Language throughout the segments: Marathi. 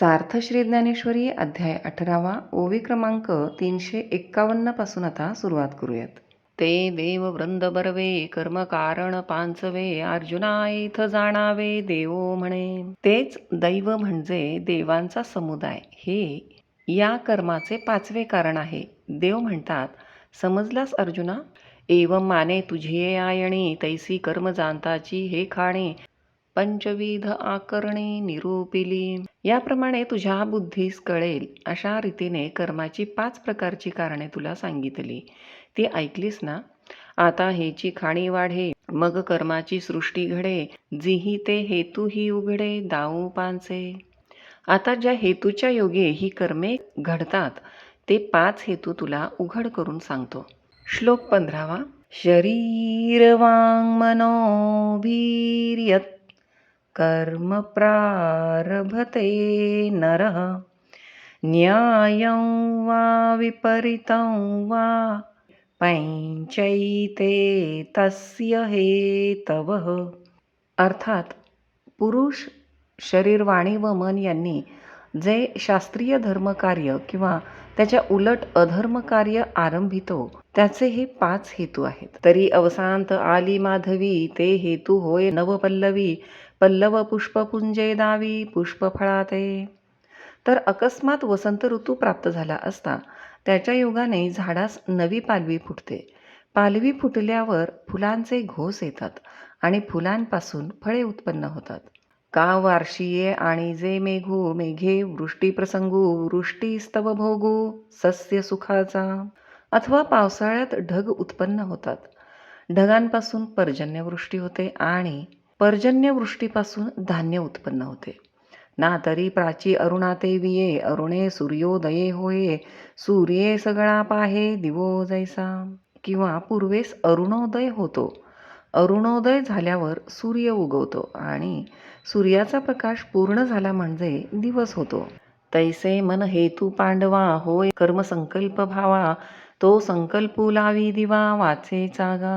सार्थ श्री ज्ञानेश्वरी अध्याय अठरावा ओवी क्रमांक तीनशे एक्कावन्नपासून आता सुरुवात करूयात. ते देव वृंद बरवे कर्म कारण पांचवे अर्जुना इथ जाणावे देव म्हणे. तेच दैव म्हणजे देवांचा समुदाय. हे या कर्माचे पाचवे कारण आहे. देव म्हणतात समजलास अर्जुना? एवं माने तुझे आयणी तैसी कर्म जाणताची हे खाणे. पंचविध आकरणे निरूपिली. याप्रमाणे तुझ्या बुद्धीस कळेल अशा रीतीने कर्माची पाच प्रकारची कारणे तुला सांगितली. ती ऐकलीस ना? आता हेची खाणी वाढे मग कर्माची सृष्टी घडे जिही ते हेतूही उघडे दाऊ पांचे आता ज्या हेतूच्या योगे ही कर्मे घडतात ते पाच हेतू तुला उघड करून सांगतो. श्लोक पंधरावा. शरीर वांग कर्म प्रारभते नरः। न्यायं वा विपरीतं वा पैंचैते तस्य हेतवः। अर्थात पुरुष शरीर वाणी व मन यांनी जे शास्त्रीय धर्मकार्य किंवा त्याच्या उलट अधर्म कार्य आरंभितो त्याचे हे पाच हेतू आहेत. तरी अवसांत आली माधवी ते हेतू होय नवपल्लवी पल्लव पुष्पपुंजे दावी पुष्पफळाते. तर अकस्मात वसंत ऋतू प्राप्त झाला असता त्याच्या योगाने झाडास नवी पालवी फुटते. पालवी फुटल्यावर फुलांचे घोस येतात आणि फुलांपासून फळे उत्पन्न होतात. का वार्षिये आणि जे मेघू मेघे वृष्टीप्रसंगू वृष्टीस्तव भोगू सस्य सुखाचा अथवा पावसाळ्यात ढग उत्पन्न होतात. ढगांपासून पर्जन्यवृष्टी होते आणि पर्जन्यवृष्टीपासून धान्य उत्पन्न होते. ना तरी प्राची अरुणाते विये अरुणे सूर्योदये होये सूर्ये सगळा पाहे दिवो जैसा. किंवा पूर्वेस अरुणोदय होतो. अरुणोदय झाल्यावर सूर्य उगवतो आणि सूर्याचा प्रकाश पूर्ण झाला म्हणजे दिवस होतो. तैसे मन हेतू पांडवा होय कर्मसंकल्प भावा तो संकल्पू लावी दिवा वाचे चागा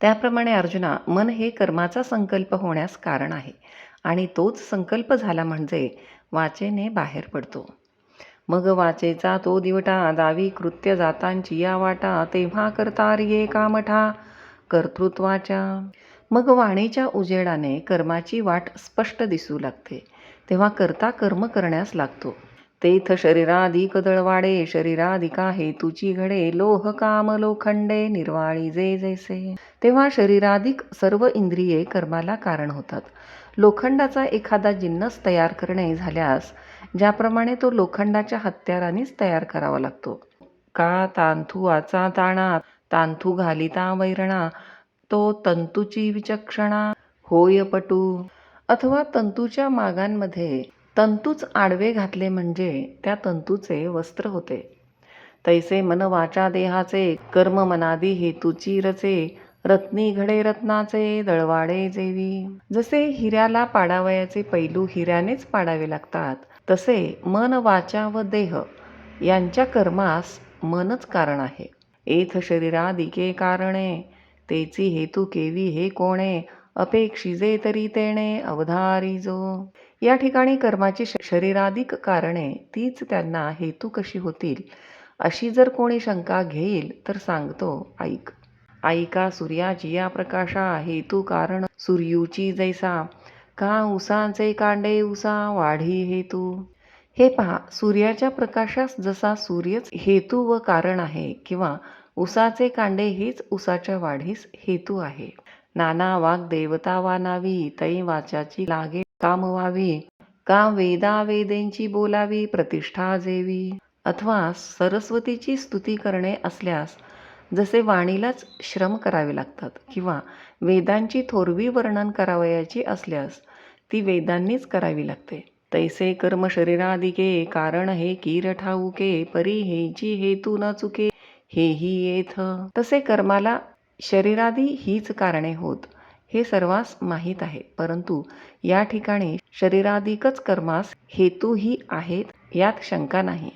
त्याप्रमाणे अर्जुना मन हे कर्माचा संकल्प होण्यास कारण आहे आणि तोच संकल्प झाला म्हणजे वाचेने बाहेर पडतो. मग वाचेचा तो दिवटा दावी कृत्य जातांची या वाटा तेव्हा करता रिये कामठा कर्तृत्वाच्या. मग वाणीच्या उजेडाने कर्माची वाट स्पष्ट दिसू लागते तेव्हा करता कर्म करण्यास लागतो. तेथ शरीराधिक दळवाडे शरीराधिका हेतूची घडे लोह काम लोखंडे निर्वाळी जे जैसे. तेव्हा शरीराधिक सर्व इंद्रिये कर्माला कारण होतात. लोखंडाचा एखादा जिन्नस तयार करणे झाल्यास ज्याप्रमाणे तो लोखंडाच्या हत्यारानेच तयार करावा लागतो. का तांथू आचा ताणा तांथू घालिता वैरणा तो तंतूची विचक्षणा होय पटू. अथवा तंतूच्या मागांमध्ये तंतूच आडवे घातले म्हणजे त्या तंतूचे वस्त्र होते. तैसे मन वाचा देहाचे कर्म मनादी हेतूची रचे रत्नी घडे रत्नाचे दळवाडे जेवी. जसे हिऱ्याला पाडावयाचे पैलू हिऱ्यानेच पाडावे लागतात तसे मन वाचा व देह यांच्या कर्मास मनच कारण आहे. एथ शरीरादिके कारणे तेची हेतू केवी हे कोणे अपेक्षिजे तरी तेणे अवधारी जो या ठिकाणी कर्माची शरीराधिक कारणे तीच त्यांना हेतू कशी होतील अशी जर कोणी शंका घेईल तर सांगतो ऐक ऐका सूर्याची या प्रकाशा हेतू कारण सूर्यूची जैसा का उसांचे कांडे उसा वाढी हेतू? हे पहा सूर्याच्या प्रकाशास जसा सूर्यच हेतू व कारण आहे किंवा उसाचे कांडे हेच उसाच्या वाढीस हेतू आहे. नाना वाघ देवता वानावी तै वाचाची लागे काम व्हावी. का वेदा वेदेंची बोलावी प्रतिष्ठा जेवी. अथवा सरस्वतीची स्तुती करणे असल्यास जसे वाणीलाच श्रम करावे लागतात किंवा वेदांची थोरवी वर्णन करावयाची असल्यास ती वेदांनीच करावी लागते. तैसे कर्म शरीरादिके कारण हे कीर ठाऊके परी हेची हेतू न चुके हेही येथ. तसे कर्माला शरीरादी हीच कारणे होत हे सर्वांस माहीत आहे. परंतु या ठिकाणी शरीराधिकच कर्मास हेतूही आहेत यात शंका नाही.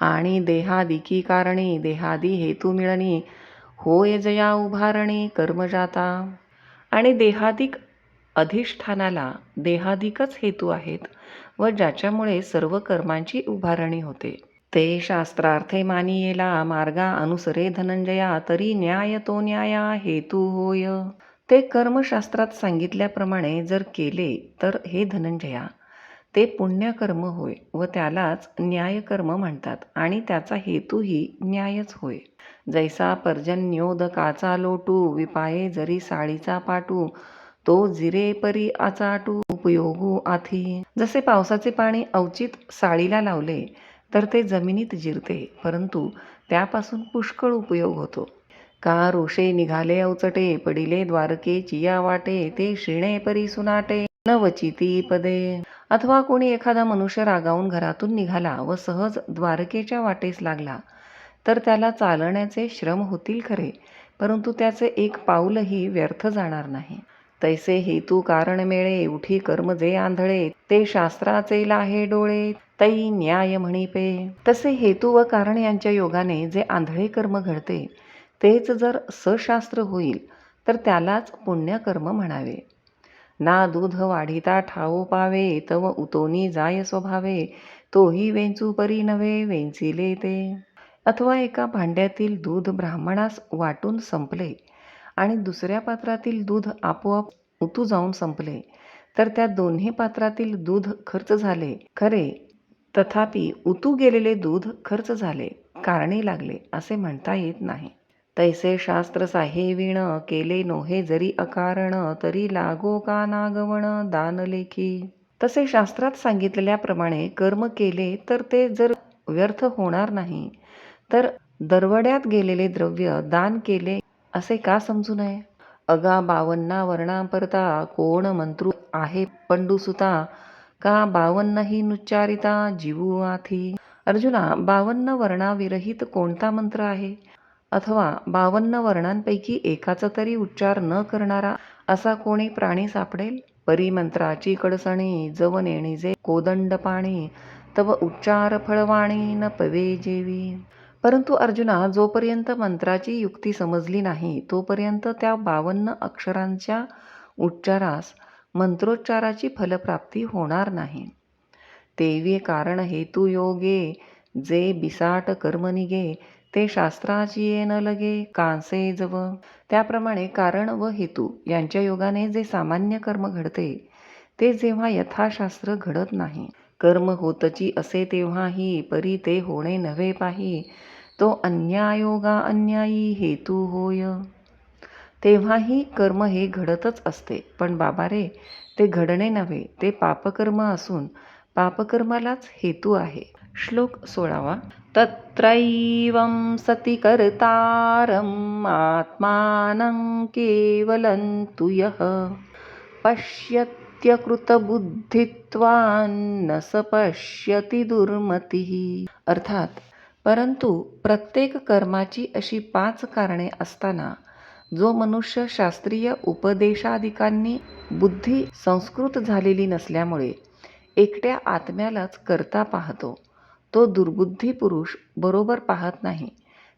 आणि देहादिकी कारणी देहादी हेतू मिळणी होय जया उभारणी कर्मजाता आणि देहादिक अधिष्ठानाला देहादिकच हेतू आहेत व ज्याच्यामुळे सर्व कर्मांची उभारणी होते. ते शास्त्रार्थे मानियेला मार्गा अनुसरे धनंजया तरी न्याय तो न्याया हेतू होय. ते कर्मशास्त्रात सांगितल्याप्रमाणे जर केले तर हे धनंजया ते पुण्यकर्म होय व त्यालाच न्यायकर्म म्हणतात आणि त्याचा हेतूही न्यायच होय. जैसा पर्जन्योदकाचा लोटू विपाये जरी साळीचा पाटू तो जिरे परी आचाटू उपयोगू आथी. जसे पावसाचे पाणी अवचित साळीला लावले तर ते जमिनीत जिरते परंतु त्यापासून पुष्कळ उपयोग होतो. का रोषे निघाले अवचटे पडिले द्वारके चिया वाटे ते शिणे परी सुनाटे न वचिती पदे. अथवा कोणी एखादा मनुष्य रागावून घरातून निघाला व सहज द्वारकेच्या वाटेस लागला तर त्याला चालण्याचे श्रम होतील खरे परंतु त्याचे एक पाऊलही व्यर्थ जाणार नाही. तैसे हेतू कारण मेळे उठी कर्म जे आंधळे ते शास्त्राचे लाहे डोळे तै न्याय म्हणिपे. तसे हेतू व कारण यांच्या योगाने जे आंधळे कर्म घडते तेच जर सशास्त्र होईल तर त्यालाच पुण्यकर्म म्हणावे. ना दूध वाढिता ठावो पावे तव उतोनी जाय स्वभावे तोही वेंचू परी नव्हे वेंचिले ते. अथवा एका भांड्यातील दूध ब्राह्मणास वाटून संपले आणि दुसऱ्या पात्रातील दूध आपोआप उतू जाऊन संपले. तर त्या दोन्ही पात्रातील दूध खर्च झाले. खरे तथापि उतू गेलेले दूध खर्च झाले कारणे लागले असे म्हणता येत नाही. तैसे शास्त्र साहेविण केले नोहे जरी अकारण तरी लागो का नागवण दानलेखी तसे शास्त्रात सांगितलेल्याप्रमाणे कर्म केले तर ते जर व्यर्थ होणार नाही. तर दरवड्यात गेलेले द्रव्य दान केले असे का समजू नये? अगा बावन्ना वर्णांपरता कोण मंत्रू आहे पंडुसुता? का बावन्नही नुच्चारिता जीवू आथी? अर्जुना बावन्न वर्णाविरहित कोणता मंत्र आहे? अथवा बावन्न वर्णांपैकी एकाचा तरी उच्चार न करणारा असा कोणी प्राणी सापडेल? परिमंत्राची कडसणी जवनेणीजे कोदंड पाणी तव उच्चार फळवाणी न पवे जेवी. परंतु अर्जुना जोपर्यंत मंत्राची युक्ती समजली नाही तोपर्यंत त्या बावन्न अक्षरांच्या उच्चारास मंत्रोच्चाराची फलप्राप्ती होणार नाही. तेवी कारण हेतू योगे जे बिसाट कर्म निगे ते शास्त्राची ये न लगे कांसे जव. त्याप्रमाणे कारण व हेतू यांच्या योगाने जे सामान्य कर्म घडते ते जेव्हा यथाशास्त्र घडत नाही. कर्म होतची असे तेव्हाही परी ते होणे नव्हे पाही तो अन्यायोगा अन्यायी हेतू होय. तेव्हाही कर्म हे घडतच असते पण बाबा रे ते घडणे नव्हे ते पापकर्म असून पापकर्मालाच हेतू आहे. श्लोक सोळावा. तत्रैवं सति कर्तारम् आत्मानं केवलं तु यः. पश्यत्यकृतबुद्धित्वान्न स पश्यति दुर्मतिः. अर्थात परंतु प्रत्येक कर्माची अशी पाच कारणे असताना जो मनुष्य शास्त्रीय उपदेशादिकांनी बुद्धी संस्कृत झालेली नसल्यामुळे एकट्या आत्म्यालाच करता पाहतो तो दुर्बुद्धी पुरुष बरोबर पाहत नाही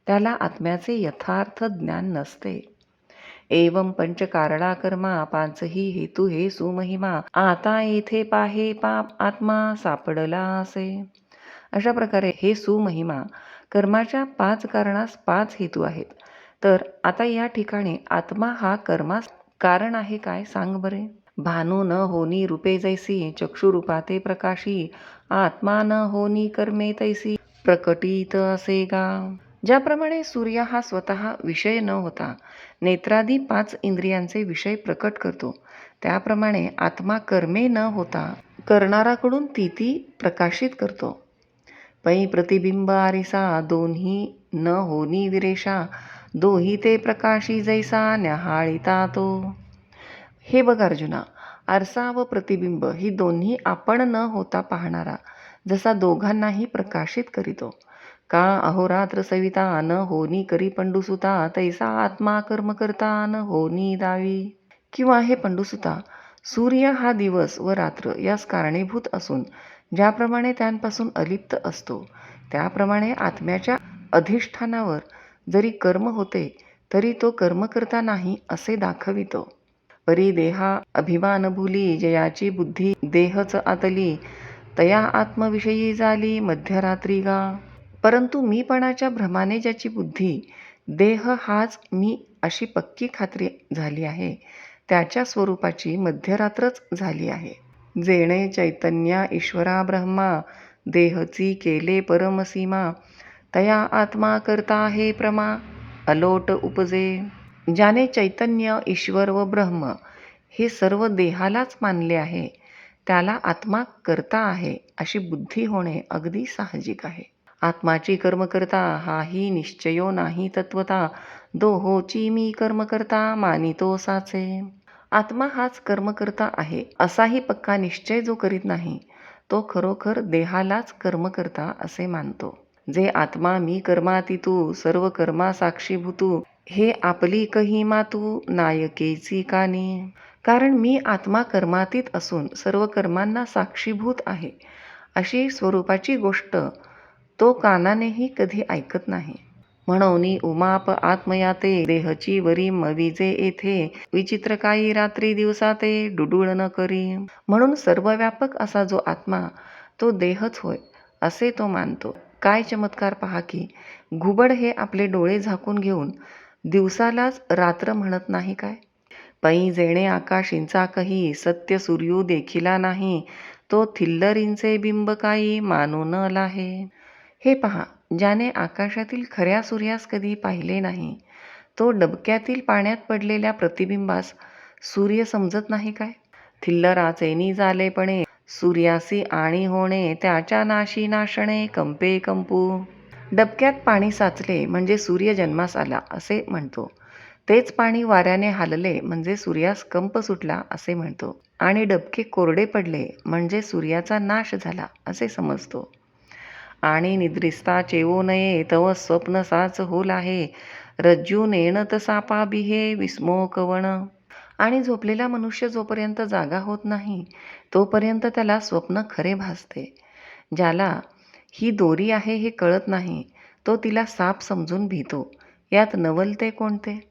त्याला आत्म्याचे यथार्थ ज्ञान नसते. एवं पंचकारळा कर्मा पाचही हेतू हे सुमहिमा आता येथे पाहे पाप आत्मा सापडला असे अशा प्रकारे हे सुमहिमा कर्माच्या पाच कारणास पाच हेतू आहेत. तर आता या ठिकाणी आत्मा हा कर्मास कारण आहे काय सांग बरे? भानू न होनी रूपे जैसी चक्षुरूपाते प्रकाशी आत्मा न होनी कर्मे तैसी प्रकटित असे गा। ज्याप्रमाणे सूर्य हा स्वतः विषय न होता नेत्रादी पाच इंद्रियांचे विषय प्रकट करतो त्याप्रमाणे आत्मा कर्मे न होता करणाराकडून ती ती प्रकाशित करतो. पै प्रतिबिंब आरिसा दोन्ही न होनी विरेषा दोही ते प्रकाशी जैसा न्याहाळिता तो. हे बघ अर्जुना आरसा व प्रतिबिंब ही दोन्ही आपण न होता पाहणारा जसा दोघांनाही प्रकाशित करीतो. का अहोरात्र सविता न होनी करी पंडुसुता तैसा आत्मा कर्म करता न होनी दावी? किंवा हे पंडुसुता सूर्य हा दिवस व रात्र यास कारणीभूत असून ज्याप्रमाणे त्यांपासून अलिप्त असतो त्याप्रमाणे आत्म्याच्या अधिष्ठानावर जरी कर्म होते तरी तो कर्म करता नाही असे दाखवितो. परी देहा अभिमान भुली जयाची बुद्धी देहच आतली तया आत्मविषयी झाली मध्यरात्री गा. परंतु मीपणाच्या भ्रमाने ज्याची बुद्धी देह हाच मी अशी पक्की खात्री झाली आहे त्याच्या स्वरूपाची मध्यरात्रच झाली आहे. जेणे चैतन्या ईश्वरा ब्रह्मा देहची केले परमसीमा तया आत्मा करता हे प्रमा अलोट उपजे. ज्याने चैतन्य ईश्वर व ब्रह्म हे सर्व देहालाच मानले आहे त्याला आत्मा करता आहे अशी बुद्धी होणे अगदी साहजिक आहे. आत्माची कर्मकर्ता हाही निश्चयो नाही तत्वता दोहोची मी कर्मकर्ता मानितो साचे. आत्मा हाच कर्मकर्ता आहे असाही पक्का निश्चय जो करीत नाही तो खरोखर देहालाच कर्मकर्ता असे मानतो. जे आत्मा मी कर्मातीतू सर्व कर्मा साक्षीभूतू हे आपली कही मातू नायकेची कानी. कारण मी आत्मा कर्मातीत असून सर्व कर्मांना साक्षीभूत आहे अशी स्वरूपाची गोष्ट तो कानानेही कधी ऐकत नाही. म्हणून उमाप आत्मयाते देहची वरी मविजे येथे विचित्र काही रात्री दिवसाते डुडुळ न करी. म्हणून सर्वव्यापक असा जो आत्मा तो देहच होय असे तो मानतो. काय चमत्कार पहा की घुबड हे आपले डोळे झाकून घेऊन दिवसालाच रात्र म्हणत नाही काय? पै जेणे आकाशींचा कही सत्य सूर्यू देखिला नाही तो थिल्लरींचे बिंब काही मानू न लाहे. हे पहा ज्याने आकाशातील खऱ्या सूर्यास कधी पाहिले नाही तो डबक्यातील पाण्यात पडलेल्या प्रतिबिंबास सूर्य समजत नाही काय? थिल्लराचेनी झालेपणे सूर्यासी आणि होणे त्याच्या नाशी नाशणे कंपे कंपू. डबक्यात पाणी साचले म्हणजे सूर्य जन्मास आला असे म्हणतो. तेच पाणी वाऱ्याने हालले म्हणजे सूर्यास कंप सुटला असे म्हणतो. आणि डबके कोरडे पडले म्हणजे सूर्याचा नाश झाला असे समजतो. आणि निद्रिस्ता चेवो नये तव स्वप्न साच होल आहे. रज्जू नेणत सापा बिहे विस्मो आणि झोपलेला मनुष्य जोपर्यंत जागा होत नाही तोपर्यंत त्याला स्वप्न खरे भासते. ज्याला ही दोरी आहे हे कळत नाही तो तिला साप समजून भीतो. यात नवलते कोणते?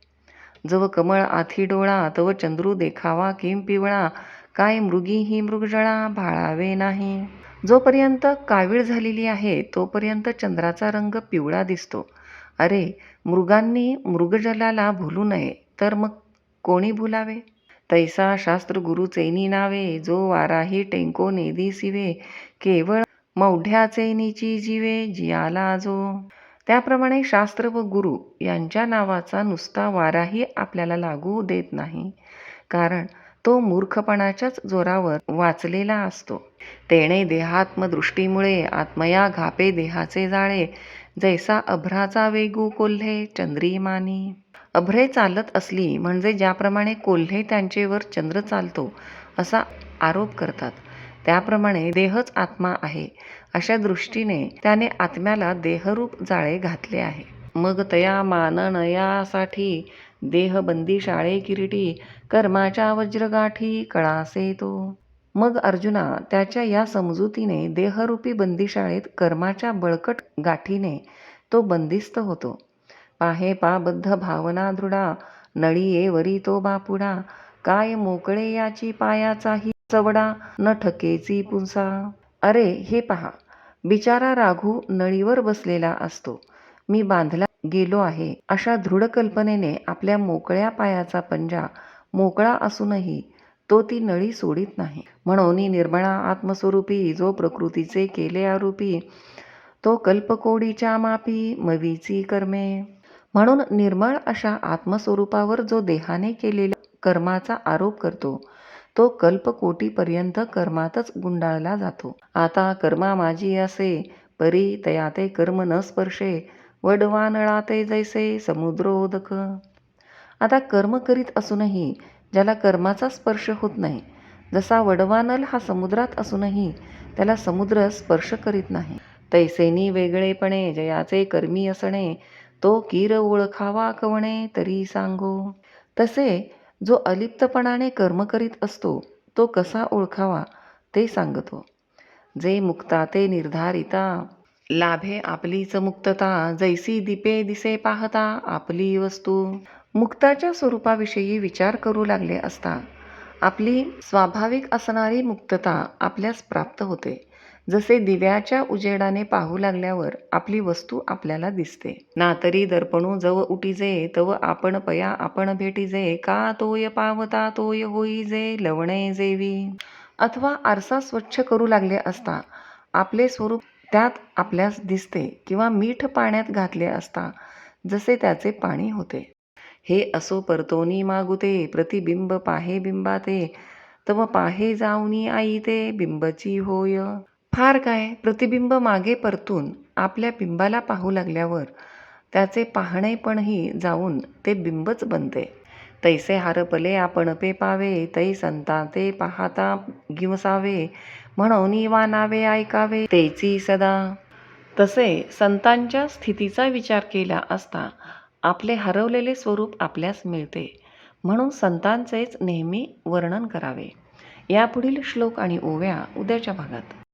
जव कमळ आथी डोळा तव चंद्रू देखावा किम पिवळा. काय मृगी ही मृगजळा भाळावे नाही. जोपर्यंत कावीळ झालेली आहे तोपर्यंत चंद्राचा रंग पिवळा दिसतो. अरे मृगांनी मृगजलाला भुलू नये तर मग कोणी भुलावे? तैसा शास्त्र गुरुचेनी नावे जो वाराही टेंको नेदी सिवे केवळ मौढ्या चैनीची जीवे जियाला जो. त्याप्रमाणे शास्त्र व गुरु यांच्या नावाचा नुसता वाराही आपल्याला लागू देत नाही. कारण तो मूर्खपणाच्याच जोरावर वाचलेला असतो. तेणे देहात्मदृष्टीमुळे आत्मया घापे देहाचे जाळे जैसा अभ्राचा वेगू कोल्हे चंद्रीमानी. अभ्रे चालत असली म्हणजे ज्याप्रमाणे कोल्हे त्यांचेवर चंद्र चालतो असा आरोप करतात. त्याप्रमाणे देहच आत्मा आहे. अशा दृष्टीने त्याने आत्म्याला देहरूप जाळे घातले आहे. मग तया माननयासाठी देहबंदी शाळे किरीटी कर्माच्या वज्रगाठी कळासे तो. मग अर्जुना त्याच्या या समजुतीने देहरूपी बंदीशाळेत कर्माच्या बळकट गाठीने तो बंदिस्त होतो. पाहे पाबद्ध भावना दृढा नळीये वरी तो बापुडा काय मोकळे याची पायाचाही चवडा न ठकेची पुंसा. अरे हे पहा बिचारा राघू नळीवर बसलेला असतो. मी बांधला गेलो आहे. अशा दृढ कल्पनेने आपल्या मोकळ्या पायाचा पंजा मोकळा असूनही तो ती नळी सोडित नाही. म्हणून निर्मळा आत्मस्वरूपी जो प्रकृतीचे केले आरोपी तो कल्पकोडीच्या मापी मवीची कर्मे. म्हणून निर्मळ अशा आत्मस्वरूपावर जो देहाने केलेल्या कर्माचा आरोप करतो तो कल्पकोटीपर्यंत कर्मातच गुंडाळला जातो. आता कर्मा माझी असे परी तयाते कर्म न स्पर्शे वडवानळाते जैसे समुद्रोदक. आता कर्म करीत असूनही ज्याला कर्माचा स्पर्श होत नाही जसा वडवानल हा समुद्रात असूनही त्याला समुद्र स्पर्श करीत नाही. तैसेनी वेगळेपणे जयाचे कर्मी असणे तो कीर ओळखावा कवणे तरी सांगो. तसे जो अलिप्तपणाने कर्म करीत असतो तो कसा ओळखावा ते सांगतो. जे मुक्ता ते निर्धारिता. लाभे आपलीच मुक्तता जैसी दीपे दिसे पाहता आपली वस्तू. मुक्ताच्या स्वरूपाविषयी विचार करू लागले असता आपली स्वाभाविक असणारी मुक्तता आपल्यास प्राप्त होते. जसे दिव्याच्या उजेडाने पाहू लागल्यावर आपली वस्तू आपल्याला दिसते. ना तरी दर्पणू जव उटीजे तव आपण पया आपण भेटीजे का तोय पावता तोय होईजे लवणे जेवी. अथवा आरसा स्वच्छ करू लागले असता आपले स्वरूप त्यात आपल्यास दिसते किंवा मीठ पाण्यात घातले असता जसे त्याचे पाणी होते. हे असो परतोनी मागुते प्रतिबिंब पाहे बिंबाते तव पाहे जाऊनी आई ते बिंबची होय. फार काय प्रतिबिंब मागे परतून आपल्या बिंबाला पाहू लागल्यावर त्याचे पाहणेपणही जाऊन ते बिंबच बनते. तैसे हारपले आपण पे पावे तै संतांचे पाहता गिवसावे म्हणून वानावे ऐकावे तेची सदा. तसे संतांच्या स्थितीचा विचार केला असता आपले हरवलेले स्वरूप आपल्यास मिळते. म्हणून संतांचेच नेहमी वर्णन करावे. यापुढील श्लोक आणि ओव्या उद्याच्या भागात.